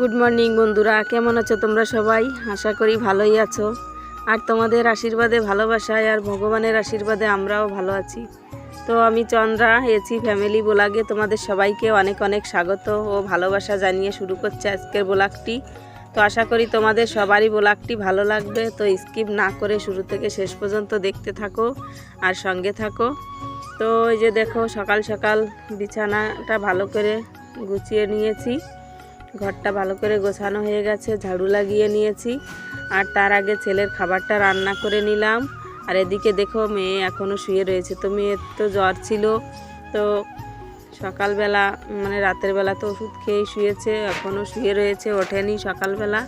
Good morning বন্ধুরা। কেমন আছো তোমরা সবাই? আশা করি ভালোই আছো। আর তোমাদের আশীর্বাদে, ভালোবাসায় আর ভগবানের আশীর্বাদে আমরাও ভালো আছি। তো আমি চন্দ্রা এছি ফ্যামিলি ব্লগে তোমাদের সবাইকে অনেক অনেক স্বাগত ও ভালোবাসা জানিয়ে শুরু করছে আজকের ব্লগটি। তো আশা করি তোমাদের সবারই ব্লগটি ভালো লাগবে। তো স্কিপ না করে শুরু থেকে শেষ পর্যন্ত দেখতে থাকো আর সঙ্গে থাকো। তো এই যে দেখো, সকাল সকাল বিছানাটা ভালো করে গুছিয়ে নিয়েছি। ঘরটা ভালো করে গোছানো হয়ে গেছে, ঝাড়ু লাগিয়ে নিয়েছি। আর তার আগে ছেলের খাবারটা রান্না করে নিলাম। আর এদিকে দেখো মেয়ে এখনও শুয়ে রয়েছে। তো মেয়ের তো জ্বর ছিল। তো সকালবেলা মানে রাতের বেলা তো ওষুধ খেয়েই শুয়েছে এখনও শুয়ে রয়েছে, ওঠেনি সকালবেলা।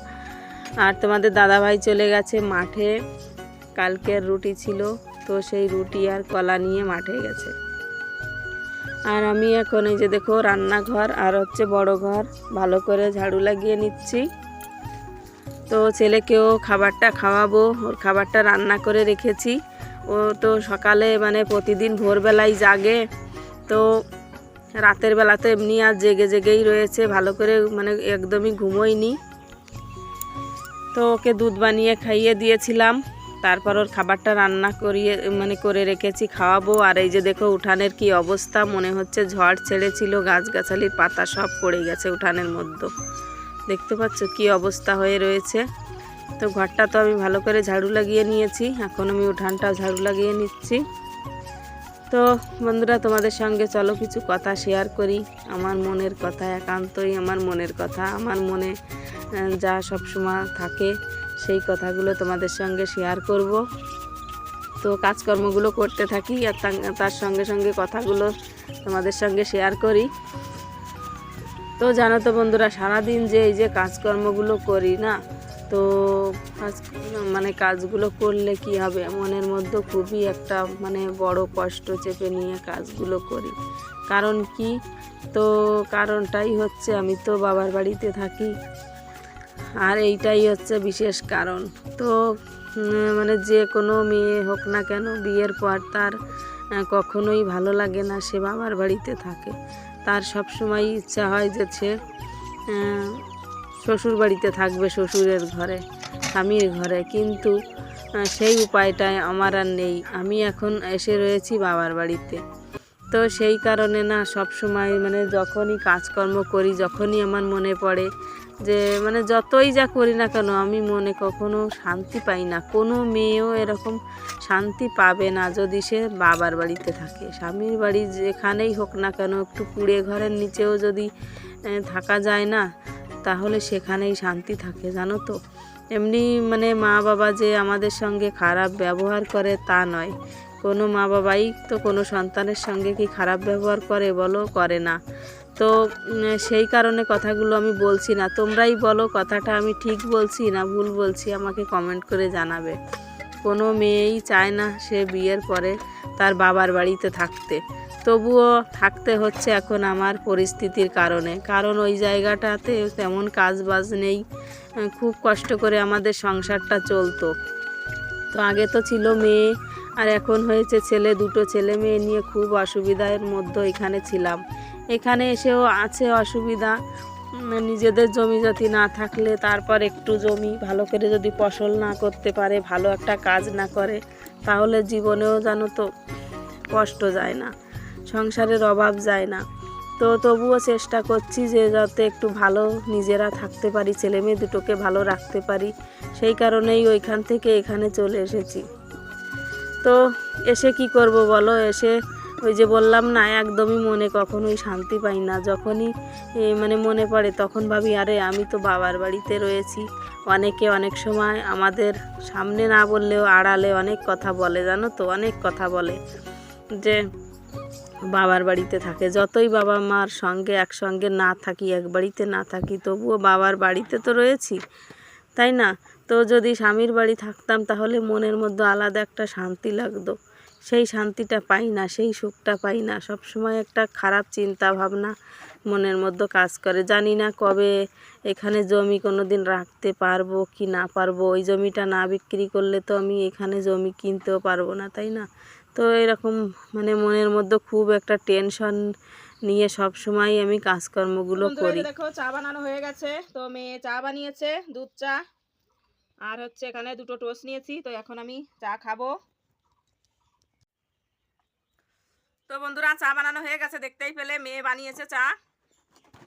আর তোমাদের দাদাভাই চলে গেছে মাঠে। কালকের রুটি ছিল। তো সেই রুটি আর কলা নিয়ে মাঠে গেছে। আর আমি এখন এই যে দেখো রান্নাঘর আর হচ্ছে বড় ঘর। ভালো করে ঝাড়ু লাগিয়ে নিচ্ছি। তো ছেলেকেও খাবারটা খাওয়াবো। ওর খাবারটা রান্না করে রেখেছি। ও তো সকালে মানে প্রতিদিন ভোরবেলায় জাগে। তো রাতের বেলা তো এমনি আর জেগে জেগেই রয়েছে। ভালো করে মানে একদমই ঘুমোয়নি। তো ওকে দুধ বানিয়ে খাইয়ে দিয়েছিলাম। তারপর ওর খাবারটা রান্না করিয়ে মানে করে রেখেছি, খাওয়াবো। আর এই যে দেখো উঠানের কি অবস্থা, মনে হচ্ছে ঝড় ছেড়েছিল, গাছগাছালির পাতা সব পড়ে গেছে উঠানের মধ্যে। দেখতে পাচ্ছ কি অবস্থা হয়ে রয়েছে। তো ঘরটা তো আমি ভালো করে ঝাড়ু লাগিয়ে নিয়েছি, এখন আমি উঠানটা ঝাড়ু লাগিয়ে নিচ্ছি। তো বন্ধুরা, তোমাদের সঙ্গে চলো কিছু কথা শেয়ার করি। আমার মনের কথা একান্তই, আমার মনের কথা, আমার মনে যা সবসময় থাকে। সেই কথাগুলো তোমাদের সঙ্গে শেয়ার করব। তো কাজকর্মগুলো করতে থাকি আর তার সঙ্গে সঙ্গে কথাগুলো তোমাদের সঙ্গে শেয়ার করি। তো জানো তো বন্ধুরা, সারাদিন যে এই যে কাজকর্মগুলো করি না, তো কাজ মানে কাজগুলো করলে কি হবে? মনের মধ্যে খুবই একটা মানে বড় কষ্ট চেপে নিয়ে কাজগুলো করি। কারণ কি? তো কারণটাই হচ্ছে আমি তো বাবার বাড়িতে থাকি। আর এইটাই হচ্ছে বিশেষ কারণ। তো মানে যে কোনো মেয়ে হোক না কেন, বিয়ের পর তার কখনোই ভালো লাগে না, সে বাবার বাড়িতে থাকে। তার সব সময় ইচ্ছা হয় যে সে শ্বশুর বাড়িতে থাকবে শ্বশুরের ঘরে, স্বামীর ঘরে। কিন্তু সেই উপায়টাই আমার আর নেই। আমি এখন এসে রয়েছি বাবার বাড়িতে। তো সেই কারণে না সব সময় মানে যখনই কাজকর্ম করি, যখনই আমার মনে পড়ে যে মানে যতই যা করি না কেন, আমি মনে কখনো শান্তি পাই না। কোনো মেয়েও এরকম শান্তি পাবে না যদি সে বাবার বাড়িতে থাকে। স্বামীর বাড়ি যেখানেই হোক না কেন, একটু কুড়ে ঘরের নিচেও যদি থাকা যায় না, তাহলে সেখানেই শান্তি থাকে, জানো তো? এমনি মানে মা বাবা যে আমাদের সঙ্গে খারাপ ব্যবহার করে তা নয়। কোনো মা বাবাই তো কোনো সন্তানের সঙ্গে কি খারাপ ব্যবহার করে বলো? করে না। তো সেই কারণে কথাগুলো আমি বলছি না। তোমরাই বলো, কথাটা আমি ঠিক বলছি না ভুল বলছি, আমাকে কমেন্ট করে জানাবে। কোনো মেয়েই চায় না সে বিয়ের পরে তার বাবার বাড়িতে থাকতে। তবুও থাকতে হচ্ছে এখন আমার পরিস্থিতির কারণে। কারণ ওই জায়গাটাতে তেমন কাজ বাজ নেই। খুব কষ্ট করে আমাদের সংসারটা চলতো। তো আগে তো ছিল মেয়ে আর এখন হয়েছে ছেলে, দুটো ছেলে মেয়ে নিয়ে খুব অসুবিধার মধ্যে এখানে ছিলাম। এখানে এসেও আছে অসুবিধা। নিজেদের জমি জাতি না থাকলে তারপর একটু জমি, ভালো করে যদি ফসল না করতে পারে, ভালো একটা কাজ না করে, তাহলে জীবনেও যেন তো কষ্ট যায় না, সংসারের অভাব যায় না। তো তবুও চেষ্টা করছি যে যাতে একটু ভালো নিজেরা থাকতে পারি, ছেলে মেয়ে দুটোকে ভালো রাখতে পারি। সেই কারণেই ওইখান থেকে এখানে চলে এসেছি। তো এসে কি করব বলো? এসে ওই যে বললাম না, একদমই মনে কখনোই শান্তি পাই না। যখনই মানে মনে পড়ে তখন ভাবি, আরে, আমি তো বাবার বাড়িতে রয়েছি। অনেকে অনেক সময় আমাদের সামনে না বললেও আড়ালে অনেক কথা বলে, জানো তো? অনেক কথা বলে যে, বাবার বাড়িতে থাকে। যতই বাবা মার সঙ্গে একসঙ্গে না থাকি, এক বাড়িতে না থাকি, তবুও বাবার বাড়িতে তো রয়েছি, তাই না? তো যদি স্বামীর বাড়ি থাকতাম তাহলে মনের মধ্যে আলাদা একটা শান্তি লাগতো। সেই শান্তিটা পাই না সেই সুখটা পাই না। সব সময় একটা খারাপ চিন্তা ভাবনা মনের মধ্যে কাজ করে। জানি না কবে এখানে জমি কোনো দিন রাখতে পারব কি না পারব। ওই জমিটা না বিক্রি করলে তো আমি এখানে জমি কিনতেও পারব না তাই না? তো এরকম মানে মনের মধ্যে খুব একটা টেনশন নিয়ে সব সময় আমি কাজকর্মগুলো করি। দেখো চা বানানো হয়ে গেছে। তো মেয়ে চা বানিয়েছে দুধ চা। আর হচ্ছে এখানে দুটো টোস্ট নিয়েছি, তো এখন আমি চা খাব। তো বন্ধুরা, চা বানানো হয়ে গেছে, দেখতেই পেলে, মেয়ে বানিয়েছে চা।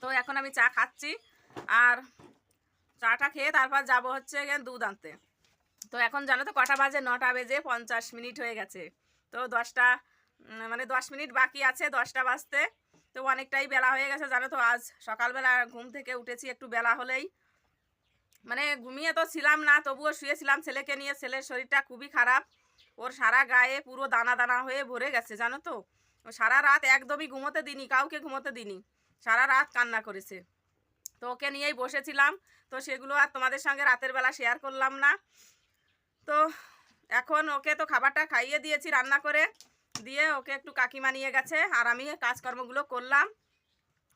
তো এখন আমি চা খাচ্ছি, আর চাটা খেয়ে তারপর যাব হচ্ছে দুধ আনতে। তো এখন জানো তো, কটা বাজে? নটা বেজে পঞ্চাশ মিনিট হয়ে গেছে। তো দশটা মানে দশ মিনিট বাকি আছে, দশটা বাজতে। তো অনেকটাই বেলা হয়ে গেছে, জানো তো, আজ সকালবেলা ঘুম থেকে উঠেছি, একটু বেলা হলেই। মানে ঘুমিয়ে তো ছিলাম না, তবুও শুয়েছিলাম। ছেলেকে নিয়ে ছেলের শরীরটা খুবই খারাপ। ওর সারা গায়ে পুরো দানা দানা হয়ে ভরে গেছে, জানো তো? সারা রাত একদমই ঘুমোতে দিনি কাউকে ঘুমোতে দিনি সারা রাত কান্না করেছে। তো ওকে নিয়েই বসেছিলাম। তো সেগুলো আর তোমাদের সঙ্গে রাতের বেলা শেয়ার করলাম না। তো এখন ওকে তো খাবারটা খাইয়ে দিয়েছি রান্না করে। দিয়ে ওকে একটু কাকিমা নিয়ে গেছে, আর আমি কাজকর্মগুলো করলাম।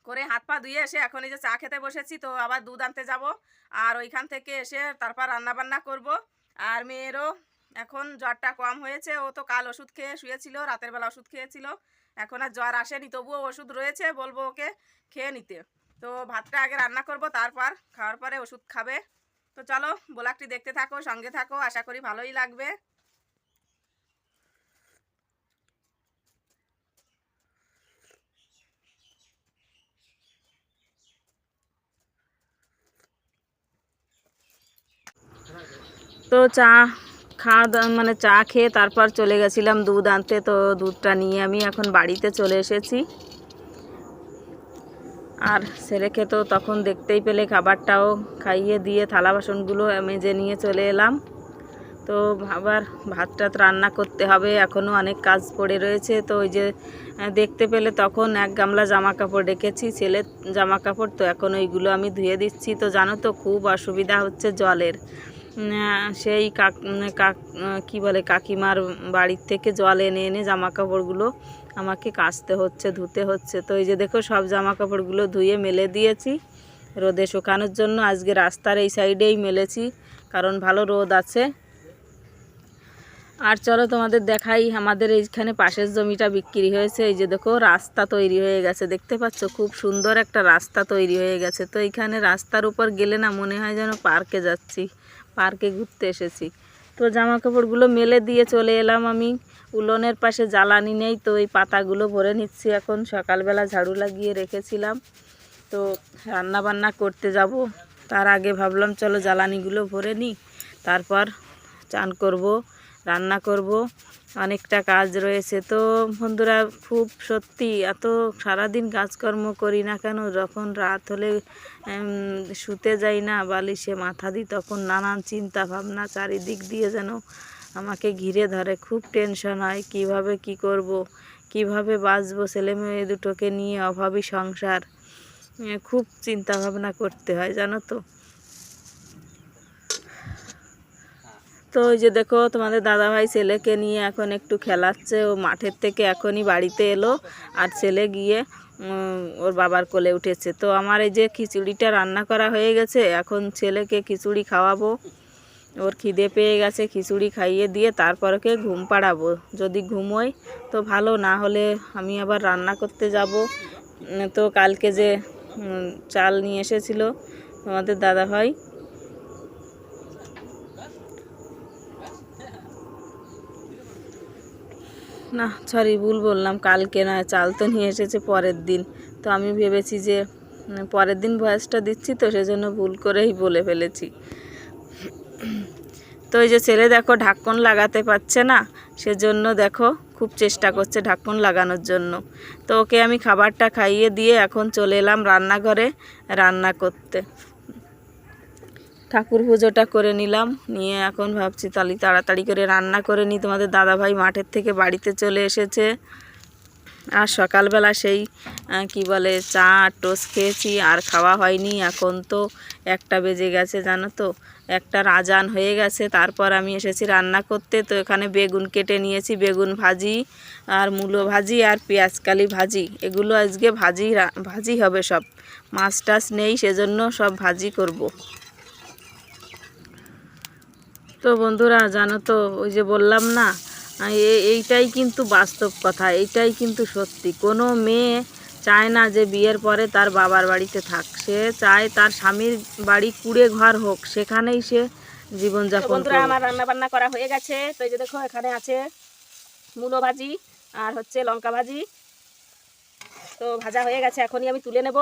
করে হাত পা ধুয়ে এসে এখন এই যে চা খেতে বসেছি, তো আবার দুধ আনতে যাব। আর ওইখান থেকে এসে তারপর রান্না বান্না করব। আর মেয়েরও এখন জ্বরটা কম হয়েছে। ও তো কাল ওষুধ খেয়ে শুয়েছিল, রাতের বেলা ওষুধ খেয়েছিল। এখন আর জ্বর আসেনি, তবুও ওষুধ রয়েছে বলব ওকে খেয়ে নিতে। তো ভাতটা আগে রান্না করব, তারপর খাওয়ার পরে ওষুধ খাবে। তো চলো ব্লগটি দেখতে থাকো, সঙ্গে থাকো, আশা করি ভালোই লাগবে। তো চা খাওয়া মানে চা খেয়ে তারপর চলে গেছিলাম দুধ আনতে, তো দুধটা নিয়ে আমি এখন বাড়িতে চলে এসেছি। আর ছেলেকে তো তখন দেখতেই পেলে খাবারটাও খাইয়ে দিয়ে থালা বাসনগুলো মেজে নিয়ে চলে এলাম। তো আবার ভাত টাত রান্না করতে হবে, এখনও অনেক কাজ পড়ে রয়েছে। তো ওই যে দেখতে পেলে তখন এক গামলা জামা কাপড় রেখেছি, ছেলের জামা কাপড় তো এখন ওইগুলো আমি ধুয়ে দিচ্ছি। তো জানো তো, খুব অসুবিধা হচ্ছে জলের। সেই কাক কাক কী বলে, কাকিমার বাড়ির থেকে জল এনে এনে জামা কাপড়গুলো আমাকে কাচতে হচ্ছে, ধুতে হচ্ছে। তো এই যে দেখো, সব জামা কাপড়গুলো ধুয়ে মেলে দিয়েছি রোদে শুকানোর জন্য। আজকে রাস্তার এই সাইডেই মেলেছি, কারণ ভালো রোদ আছে। আর চলো তোমাদের দেখাই, আমাদের এইখানে পাশের জমিটা বিক্রি হয়েছে। এই যে দেখো, রাস্তা তৈরি হয়ে গেছে, দেখতে পাচ্ছ? খুব সুন্দর একটা রাস্তা তৈরি হয়ে গেছে। তো এইখানে রাস্তার উপর গেলে না মনে হয় যেন পার্কে যাচ্ছি। পার্কে ঘুরতে এসেছি। তো জামা কাপড়গুলো মেলে দিয়ে চলে এলাম আমি। উলনের পাশে জ্বালানি নেই, তো এই পাতাগুলো ভরে নিচ্ছি এখন। সকালবেলা ঝাড়ু লাগিয়ে রেখেছিলাম। তো রান্না বান্না করতে যাব। তার আগে ভাবলাম, চলো জ্বালানিগুলো ভরে নিই। তারপর চান করব, রান্না করব। অনেকটা কাজ রয়েছে। তো বন্ধুরা, খুব সত্যি এত সারাদিন কাজকর্ম করি না কেন? যখন রাত হলে শুতে যাই না, বালিশে মাথা দিই, তখন নানান চিন্তা ভাবনা চারিদিক দিয়ে যেন আমাকে ঘিরে ধরে। খুব টেনশন হয়, কীভাবে কি করব? কীভাবে বাঁচবো? ছেলে মেয়ে দুটোকে নিয়ে অভাবী সংসার খুব চিন্তা ভাবনা করতে হয়, জানো তো? তো ওই যে দেখো, তোমাদের দাদাভাই ছেলেকে নিয়ে এখন একটু খেলাচ্ছে। ও মাঠের থেকে এখনই বাড়িতে এলো আর ছেলে গিয়ে ওর বাবার কোলে উঠেছে। তো আমার এই যে খিচুড়িটা রান্না করা হয়ে গেছে, এখন ছেলেকে খিচুড়ি খাওয়াবো। ওর খিদে পেয়ে গেছে, খিচুড়ি খাইয়ে দিয়ে তারপর ওকে ঘুম পাড়াবো। যদি ঘুমোয় তো ভালো, না হলে আমি আবার রান্না করতে যাব। তো কালকে যে চাল নিয়ে এসেছিল তোমাদের দাদাভাই না সরি ভুল বললাম। কালকে না চাল তো নিয়ে এসেছে পরের দিন। তো আমি ভেবেছি যে পরের দিন ভয়েসটা দিচ্ছি তো সেজন্য ভুল করেই বলে ফেলেছি। তো এই যে ছেলে দেখো, ঢাকন লাগাতে পারছে না, সেজন্য দেখো, খুব চেষ্টা করছে ঢাকন লাগানোর জন্য। তো ওকে আমি খাবারটা খাইয়ে দিয়ে এখন চলে এলাম রান্নাঘরে রান্না করতে। ঠাকুর পুজোটা করে নিলাম। নিয়ে এখন ভাবছি তালি তাড়াতাড়ি করে রান্না করে নিই। তোমাদের দাদাভাই মাঠের থেকে বাড়িতে চলে এসেছে। আর সকালবেলা সেই কি বলে, চা টোস্ট খেয়েছি। আর খাওয়া হয়নি। এখন তো একটা বেজে গেছে, জানো তো? একটা রাজান হয়ে গেছে। তারপর আমি এসেছি রান্না করতে। তো এখানে বেগুন কেটে নিয়েছি। বেগুন ভাজি আর মূলো ভাজি আর পেঁয়াজকালি ভাজি। এগুলো আজকে ভাজি ভাজি হবে সব। মাছ টাছ নেই, সেজন্য সব ভাজি করব। তো বন্ধুরা জানো তো ওই যে বললাম না এইটাই কিন্তু বাস্তব কথা এইটাই কিন্তু সত্যি। কোনো মেয়ে চায় না যে বিয়ের পরে তার বাবার বাড়িতে থাক। সে চায় তার স্বামীর বাড়ি কুড়ে ঘর হোক সেখানেই সে জীবনযাপন বন্ধুরা আমার রান্না বান্না করা হয়ে গেছে। তো এই যে দেখো এখানে আছে মূলো ভাজি আর হচ্ছে লঙ্কা ভাজি। তো ভাজা হয়ে গেছে এখনই আমি তুলে নেব।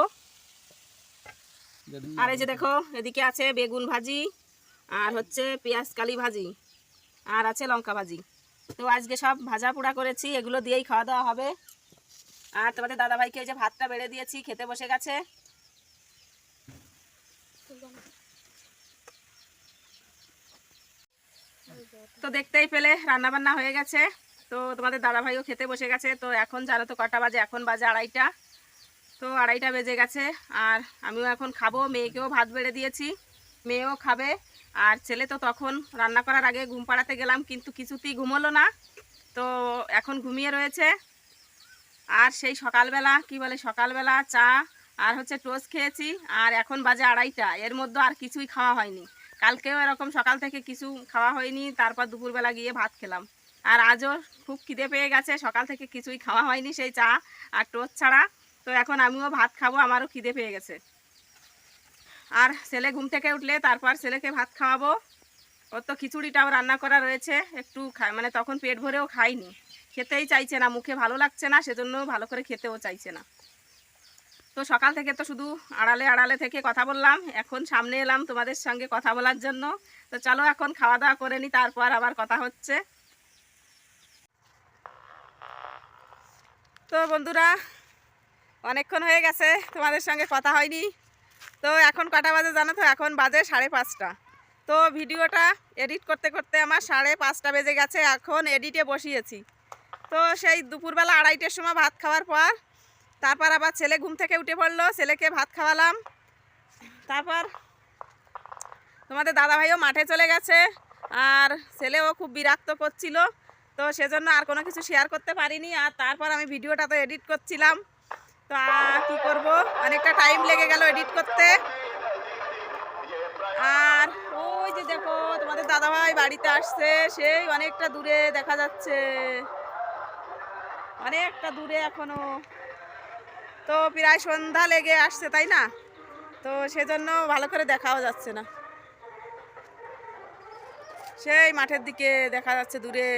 আর এই যে দেখো এদিকে আছে বেগুন ভাজি। আর হচ্ছে পেঁয়াজ, কালি ভাজি, আর আছে লঙ্কা ভাজি। তো আজকে সব ভাজা পোড়া করেছি, এগুলো দিয়েই খাওয়া দাওয়া হবে। আর তোমাদের দাদাভাইকে এই যে ভাতটা বেড়ে দিয়েছি, খেতে বসে গেছে। তো দেখতেই পেলে রান্না বান্না হয়ে গেছে। তো তোমাদের দাদাভাইও খেতে বসে গেছে। তো এখন জানো তো কটা বাজে, এখন বাজে আড়াইটা। তো আড়াইটা বেজে গেছে, আর আমিও এখন খাব। মেয়েকেও ভাত বেড়ে দিয়েছি, মেয়েও খাবে। আর ছেলে তো তখন রান্না করার আগে ঘুম পাড়াতে গেলাম, কিন্তু কিছুতেই ঘুমোলো না। তো এখন ঘুমিয়ে রয়েছে। আর সেই সকালবেলা, কি বলে, সকালবেলা চা আর হচ্ছে টোস্ট খেয়েছি, আর এখন বাজে আড়াইটা। এর মধ্যে আর কিছুই খাওয়া হয়নি। কালকেও এরকম সকাল থেকে কিছু খাওয়া হয়নি, তারপর দুপুরবেলা গিয়ে ভাত খেলাম। আর আজও খুব খিদে পেয়ে গেছে, সকাল থেকে কিছুই খাওয়া হয়নি সেই চা আর টোস্ট ছাড়া। তো এখন আমিও ভাত খাব, আমারও খিদে পেয়ে গেছে। আর ছেলে ঘুম থেকে উঠলে তারপর ছেলেকে ভাত খাওয়াবো। ওর তো খিচুড়িটাও রান্না করা রয়েছে। একটু মানে তখন পেট ভরেও খাইনি। খেতেই চাইছে না, মুখে ভালো লাগছে না, সেজন্য ভালো করে খেতেও চাইছে না। তো সকাল থেকে তো শুধু আড়ালে আড়ালে থেকে কথা বললাম। এখন সামনে এলাম তোমাদের সঙ্গে কথা বলার জন্য। তো চলো এখন খাওয়া দাওয়া করে নিই তারপর আবার কথা হচ্ছে। তো বন্ধুরা, অনেকক্ষণ হয়ে গেছে, তোমাদের সঙ্গে কথা হয়নি। তো এখন কটা বাজে জানো তো? এখন বাজে সাড়ে পাঁচটা। তো ভিডিওটা এডিট করতে করতে আমার সাড়ে পাঁচটা বেজে গেছে, এখন এডিটে বসিয়েছি। তো সেই দুপুরবেলা আড়াইটের সময় ভাত খাওয়ার পর, তারপর আবার ছেলে ঘুম থেকে উঠে পড়ল, ছেলেকে ভাত খাওয়ালাম। তারপর তোমাদের দাদাভাইও মাঠে চলে গেছে, আর ছেলেও খুব বিরক্ত করছিল। তো সেজন্য আর কোনো কিছু শেয়ার করতে পারিনি, আর তারপর আমি ভিডিওটা তো এডিট করছিলাম। তো কী করব? অনেকটা টাইম লেগে গেল এডিট করতে। আর ওই যে দেখো, তোমাদের দাদাভাই বাড়িতে আসছে, সেই অনেকটা দূরে দেখা যাচ্ছে। অনেকটা দূরে এখনও। তো প্রায় সন্ধ্যা লেগে আসছে, তাই না? তো সেজন্য ভালো করে দেখাও যাচ্ছে না। সেই মাঠের দিকে দেখা যাচ্ছে দূরে।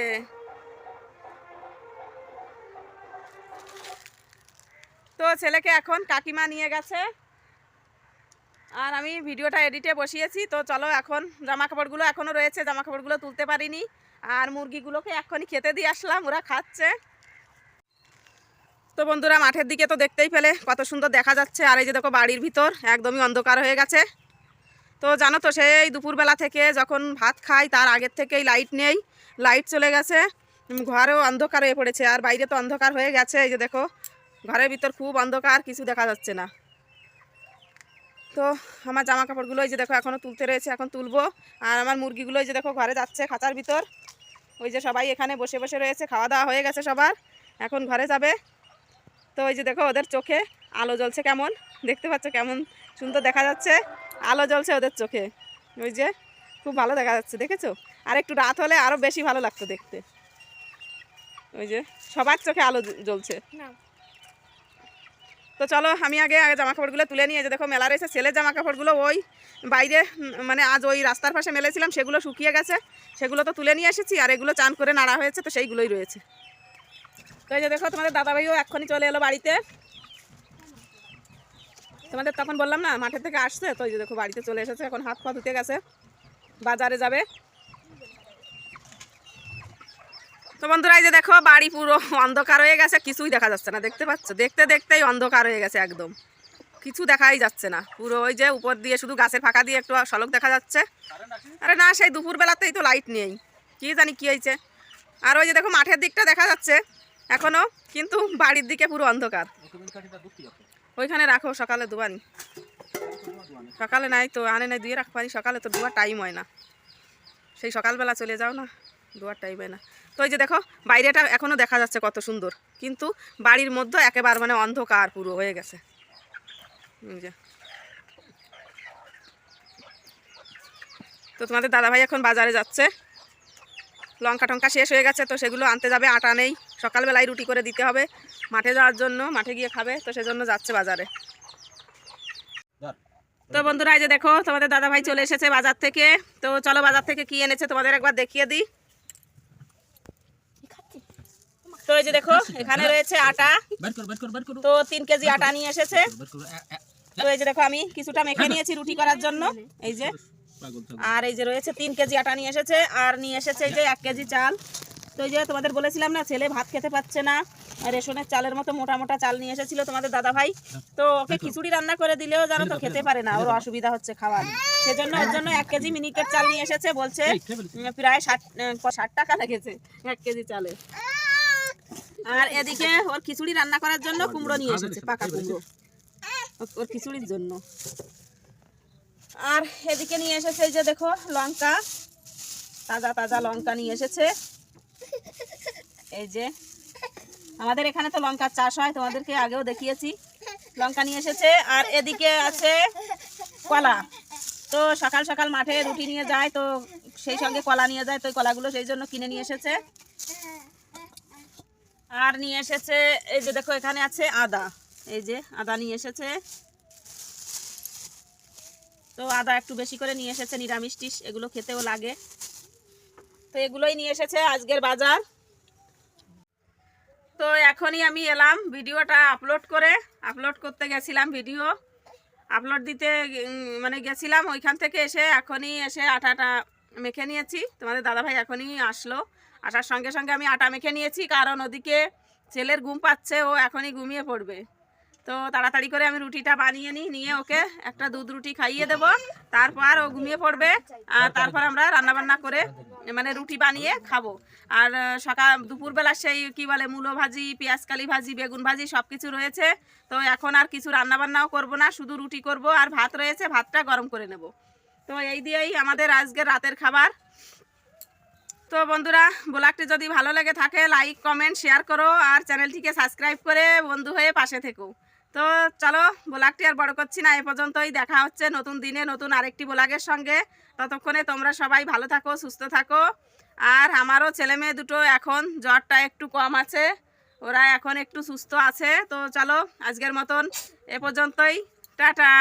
তো ছেলেকে এখন কাকিমা নিয়ে গেছে। আর আমি ভিডিওটা এডিটে বসিয়েছি, তো চলো এখন জামা কাপড়গুলো এখনও রয়েছে জামা কাপড়গুলো তুলতে পারিনি। আর মুরগিগুলোকে এখনই খেতে দিয়ে আসলাম, ওরা খাচ্ছে। তো বন্ধুরা, মাঠের দিকে তো দেখতেই পেলে কত সুন্দর দেখা যাচ্ছে। আর এই যে দেখো বাড়ির ভিতর, একদমই অন্ধকার হয়ে গেছে। তো জানো তো, সেই দুপুরবেলা থেকে যখন ভাত খাই, তার আগের থেকেই লাইট নেই, লাইট চলে গেছে। ঘরেও অন্ধকার হয়ে পড়েছে, আর বাইরে তো অন্ধকার হয়ে গেছে, এই যে দেখো। ঘরের ভিতর খুব অন্ধকার, কিছু দেখা যাচ্ছে না। তো আমার জামা কাপড়গুলো এই যে দেখো এখনও তুলতে রয়েছে, এখন তুলবো। আর আমার মুরগিগুলো এই যে দেখো ঘরে যাচ্ছে খাঁচার ভিতর। ওই যে সবাই এখানে বসে বসে রয়েছে, খাওয়া দাওয়া হয়ে গেছে সবার। এখন ঘরে যাবে। তো ওই যে দেখো ওদের চোখে আলো জ্বলছে কেমন, দেখতে পাচ্ছ কেমন সুন্দর দেখা যাচ্ছে। আলো জ্বলছে ওদের চোখে। ওই যে খুব ভালো দেখা যাচ্ছে, দেখেছ? আর একটু রাত হলে আরও বেশি ভালো লাগতো দেখতে। ওই যে সবার চোখে আলো জ্ব- জ্বলছে তো চলো, আমি আগে আগে জামা কাপড়গুলো তুলে নিয়ে যে দেখো মেলা রয়েছে ছেলের জামা কাপড়গুলো ওই বাইরে মানে আজ ওই রাস্তার পাশে মেলেছিলাম, সেগুলো শুকিয়ে গেছে, সেগুলো তো তুলে নিয়ে এসেছি, আর এগুলো চান করে নাড়া হয়েছে, তো সেইগুলোই রয়েছে। তো এই যে দেখো, তোমাদের দাদাভাইও এক্ষুনি চলে এলো বাড়িতে। তোমাদের তখন বললাম না, মাঠের থেকে আসছে, তো এই যে দেখো, বাড়িতে চলে এসেছে, এখন হাত পা ধুতে গেছে, বাজারে যাবে। তো বন্ধুরা, এই যে দেখো, বাড়ি পুরো অন্ধকার হয়ে গেছে, কিছুই দেখা যাচ্ছে না। দেখতে পাচ্ছ? দেখতে দেখতেই অন্ধকার হয়ে গেছে একদম। কিছু দেখাই যাচ্ছে না। পুরো ওই যে উপর দিয়ে, শুধু গাছের ফাঁকা দিয়ে একটু সড়ক দেখা যাচ্ছে। আরে না, সেই দুপুরবেলাতেই তো লাইট নেই। কি জানি কি হয়েছে। আর ওই যে দেখো, মাঠের দিকটা দেখা যাচ্ছে এখনও, কিন্তু বাড়ির দিকে পুরো অন্ধকার। ওইখানে রাখো, সকালে দুবানি সকালে নাই তো, আনে নাই দুয়ে রাখ। পারি সকালে তো দুয়ার টাইম হয় না। সেই সকালবেলা চলে যাও না, দুয়ার টাইম হয় না। তো এই যে দেখো বাইরেটা এখনও দেখা যাচ্ছে কত সুন্দর। কিন্তু বাড়ির মধ্যে একেবারে মানে অন্ধকার পুরো হয়ে গেছে। তো তোমাদের দাদাভাই এখন বাজারে যাচ্ছে। লঙ্কা টঙ্কা শেষ হয়ে গেছে তো সেগুলো আনতে যাবে আটা নেই। সকালবেলায় রুটি করে দিতে হবে মাঠে যাওয়ার জন্য মাঠে গিয়ে খাবে তো সেজন্য যাচ্ছে বাজারে। তো বন্ধুরা এই যে দেখো তোমাদের দাদা ভাই চলে এসেছে বাজার থেকে। তো চলো বাজার থেকে কি এনেছে তোমাদের একবার দেখিয়ে দিই। তো এই যে দেখো এখানে রয়েছে আটা। তো তিন কেজি আটা নিয়ে এসেছে। তো এই যে দেখো আমি কিছুটা মেখে নিয়েছি রুটি করার জন্য। এই যে। আর এই যে রয়েছে তিন কেজি আটা নিয়ে এসেছে। আর নিয়ে এসেছে এই যে এক কেজি চাল। তো এই যে তোমাদের বলেছিলাম না ছেলে ভাত খেতে পাচ্ছে না। রেশনের চালের মতো মোটা মোটা চাল নিয়ে এসেছিল তোমাদের দাদা ভাই তো ওকে খিচুড়ি রান্না করে দিলেও জানো তো খেতে পারে না ওর অসুবিধা হচ্ছে খাওয়ার। সেজন্য ওর জন্য এক কেজি মিনিকেট চাল নিয়ে এসেছে বলছে প্রায় ষাট ষাট টাকা লেগেছে এক কেজি চালে। আর এদিকে ওর খিচুড়ি রান্না করার জন্য কুমড়ো নিয়ে এসেছে, পাকা কুমড়ো। ওর খিচুড়ির জন্য। আর এদিকে নিয়ে এসেছে এই যে দেখো লঙ্কা, তাজা তাজা লঙ্কা নিয়ে এসেছে। এই যে, আমাদের এখানে তো লঙ্কার চাষ হয়, তোমাদেরকে আগেও দেখিয়েছি। লঙ্কা নিয়ে এসেছে, আর এদিকে আছে কলা। তো সকাল সকাল মাঠে রুটি নিয়ে যায়, তো সেই সঙ্গে কলা নিয়ে যায়, তো কলাগুলো সেই জন্য কিনে নিয়ে এসেছে। আর নিয়ে এসেছে, এই যে দেখো এখানে আছে আদা। এই যে আদা নিয়ে এসেছে। তো আদা একটু বেশি করে নিয়ে এসেছে, নিরামিষ টিস, এগুলো খেতেও লাগে। তো এগুলোই নিয়ে এসেছে আজকের বাজার। তো এখনই আমি এলাম ভিডিওটা আপলোড করে। আপলোড করতে গেছিলাম ভিডিও। আপলোড দিতে মানে গেছিলাম ওইখান থেকে এসে এখনই এসে আটাটা মেখে নিয়েছি। তোমাদের দাদাভাই এখনই আসলো। আসার সঙ্গে সঙ্গে আমি আটা মেখে নিয়েছি, কারণ ওদিকে ছেলের ঘুম পাচ্ছে, ও এখনই ঘুমিয়ে পড়বে। তো তাড়াতাড়ি করে আমি রুটিটা বানিয়ে নিই, নিয়ে ওকে একটা দুধ রুটি খাইয়ে দেব। তারপর ও ঘুমিয়ে পড়বে, আর তারপর আমরা রান্নাবান্না করে মানে রুটি বানিয়ে খাব। আর সকাল, দুপুরবেলা সেই কি বলে, মূলো ভাজি পেঁয়াজকালি ভাজি, বেগুন ভাজি সব কিছু রয়েছে। তো এখন আর কিছু রান্নাবান্নাও করব না, শুধু রুটি করব, আর ভাত রয়েছে, ভাতটা গরম করে নেব। তো এই দিয়েই আমাদের আজকের রাতের খাবার। তো বন্ধুরা, ব্লগটি যদি ভালো লেগে থাকে লাইক কমেন্ট শেয়ার করো আর চ্যানেলটিকে সাবস্ক্রাইব করে বন্ধু হয়ে পাশে থেকো। তো চলো, ব্লগটি আর বড় করছি না, এ পর্যন্তই দেখা হচ্ছে নতুন দিনে নতুন আরেকটি ব্লগের সঙ্গে। ততক্ষণে তোমরা সবাই ভালো থাকো, সুস্থ থাকো। আর আমারও ছেলে মেয়ে দুটো এখন জ্বরটা একটু কম আছে, ওরা এখন একটু সুস্থ আছে। তো চলো, আজকের মতন এ পর্যন্তই। টাটা!